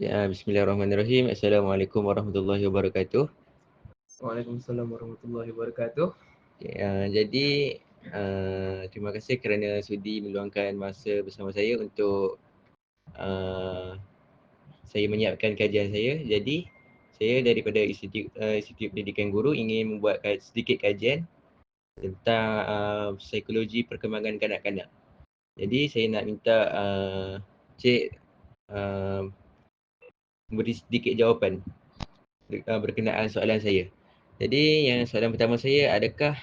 Ya, Bismillahirrahmanirrahim. Assalamualaikum warahmatullahi wabarakatuh. Waalaikumsalam warahmatullahi wabarakatuh. Okay, uh, jadi uh, terima kasih kerana sudi meluangkan masa bersama saya untuk uh, saya menyiapkan kajian saya. Jadi saya daripada Institut uh, Institut Pendidikan Guru ingin membuat sedikit kajian tentang uh, psikologi perkembangan kanak-kanak. Jadi saya nak minta uh, Cik uh, beri sedikit jawapan uh, berkenaan soalan saya. Jadi yang soalan pertama saya, adakah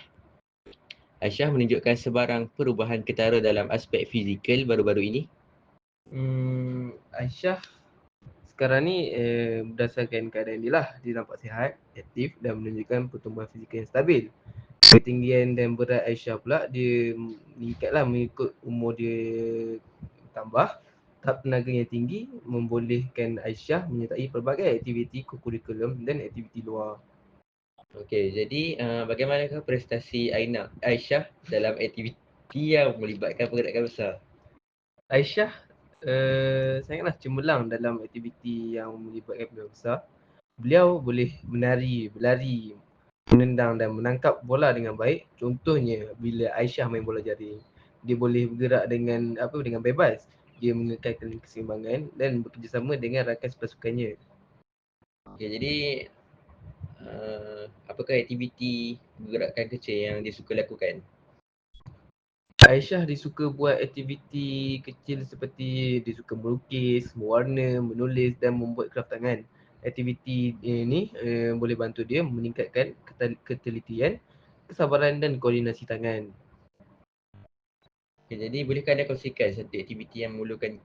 Aisyah menunjukkan sebarang perubahan ketara dalam aspek fizikal baru-baru ini? Hmm, Aisyah sekarang ni eh, berdasarkan keadaan dia lah, dia nampak sihat, aktif dan menunjukkan pertumbuhan fizikal yang stabil. Ketinggian dan berat Aisyah pula dia meningkatlah mengikut umur dia tambah. Tahap tenaga yang tinggi membolehkan Aisyah menyertai pelbagai aktiviti kurikulum dan aktiviti luar. Okey, jadi uh, bagaimanakah prestasi Aina Aisyah dalam aktiviti yang melibatkan pergerakan besar? Aisyah uh, sangatlah cemerlang dalam aktiviti yang melibatkan pergerakan besar. Beliau boleh menari, berlari, menendang dan menangkap bola dengan baik. Contohnya bila Aisyah main bola jaring, dia boleh bergerak dengan apa dengan bebas. Dia mengekalkan keseimbangan dan bekerjasama dengan rakan sepasukannya. Okay, jadi uh, apakah aktiviti gerakan kecil yang dia suka lakukan? Aisyah dia suka buat aktiviti kecil seperti dia suka melukis, mewarna, menulis dan membuat kraft tangan. Aktiviti ini uh, boleh bantu dia meningkatkan ketelitian, kesabaran dan koordinasi tangan. Okay, jadi bolehkah anda kongsikan satu aktiviti yang memerlukan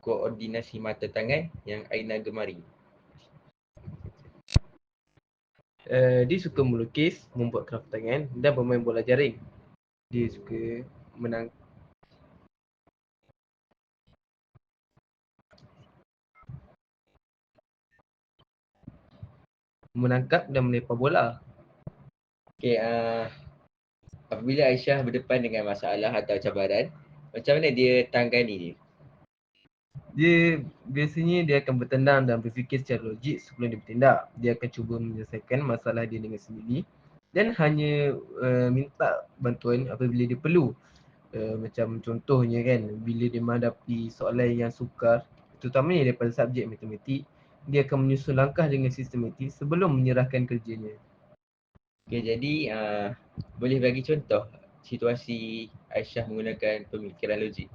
koordinasi mata tangan yang Aina gemari? uh, dia suka melukis, membuat kraft tangan dan bermain bola jaring. Dia suka menang menangkap dan melempar bola. Okey, uh, apabila Aisyah berdepan dengan masalah atau cabaran, macam mana dia tangani dia? dia biasanya dia akan bertendang dan berfikir secara logik sebelum dia bertindak. Dia akan cuba menyelesaikan masalah dia dengan sendiri dan hanya uh, minta bantuan apabila dia perlu. Uh, macam contohnya kan, bila dia menghadapi soalan yang sukar, terutamanya daripada subjek matematik, dia akan menyusun langkah dengan sistematik sebelum menyerahkan kerjanya. Okay, jadi uh, boleh bagi contoh situasi Aisyah menggunakan pemikiran logik?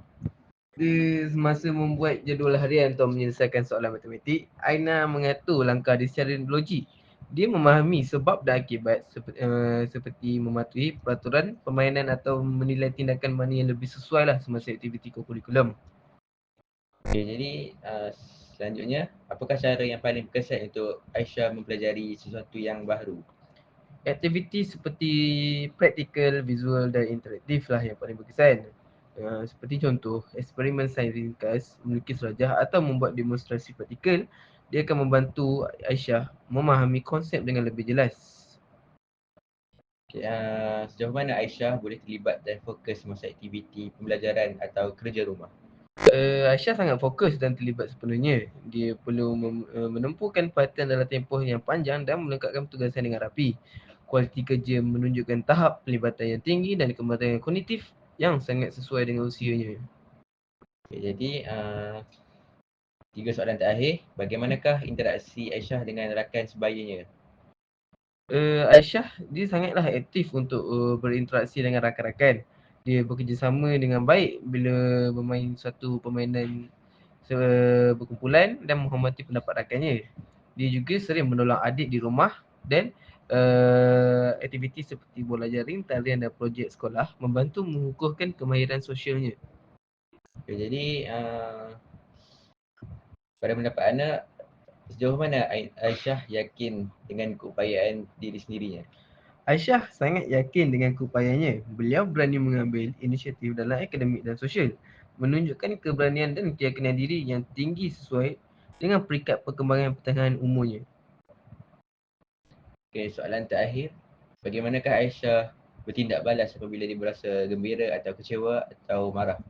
Dia semasa membuat jadual harian untuk menyelesaikan soalan matematik, Aina mengatur langkah dia secara logik. Dia memahami sebab dan akibat seperti, uh, seperti mematuhi peraturan permainan atau menilai tindakan mana yang lebih sesuai lah semasa aktiviti kurikulum. Okay, jadi uh, selanjutnya, apakah cara yang paling berkesan untuk Aisyah mempelajari sesuatu yang baru? Aktiviti seperti praktikal, visual dan interaktif lah yang paling berkesan. Uh, seperti contoh, eksperimen sains ringkas, melukis rajah atau membuat demonstrasi praktikal, dia akan membantu Aisyah memahami konsep dengan lebih jelas. Okay, uh, sejauh mana Aisyah boleh terlibat dan fokus masa aktiviti pembelajaran atau kerja rumah? Uh, Aisyah sangat fokus dan terlibat sepenuhnya. Dia perlu mem- uh, menempuhkan perhatian dalam tempoh yang panjang dan melengkapkan tugasan dengan rapi. Kualiti kerja menunjukkan tahap pelibatan yang tinggi dan kematangan kognitif yang sangat sesuai dengan usianya. Okay, jadi uh, tiga soalan terakhir, bagaimanakah interaksi Aisyah dengan rakan sebayanya? Uh, Aisyah dia sangatlah aktif untuk uh, berinteraksi dengan rakan-rakan. Dia bekerjasama dengan baik bila bermain satu permainan uh, berkumpulan dan menghormati pendapat rakannya. Dia juga sering menolong adik di rumah dan uh, aktiviti seperti bola jaring, talian dan projek sekolah membantu mengukuhkan kemahiran sosialnya. Okay, jadi uh, pada pendapat anda, sejauh mana Aisyah yakin dengan keupayaan diri sendirinya? Aisyah sangat yakin dengan keupayanya. Beliau berani mengambil inisiatif dalam akademik dan sosial. Menunjukkan keberanian dan keyakinan diri yang tinggi sesuai dengan peringkat perkembangan pertahanan umumnya. Okay, soalan terakhir. Bagaimanakah Aisyah bertindak balas apabila dia berasa gembira atau kecewa atau marah?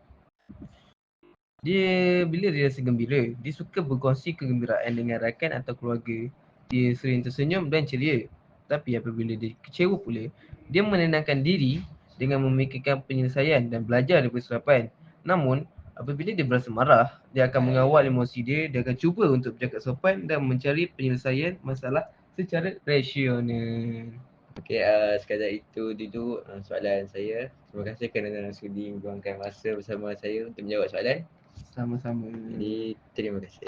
Dia bila dia rasa gembira, dia suka berkongsi kegembiraan dengan rakan atau keluarga. Dia sering tersenyum dan ceria. Tapi apabila dia kecewa pula, dia menenangkan diri dengan memikirkan penyelesaian dan belajar daripada kesilapan. Namun, apabila dia berasa marah, dia akan mengawal emosi dia, dia akan cuba untuk bercakap sopan dan mencari penyelesaian masalah secara rasional. Okey, uh, sekadar itu dulu uh, soalan saya. Terima kasih kerana sudi meluangkan masa bersama saya untuk menjawab soalan. Sama-sama. Jadi, terima kasih.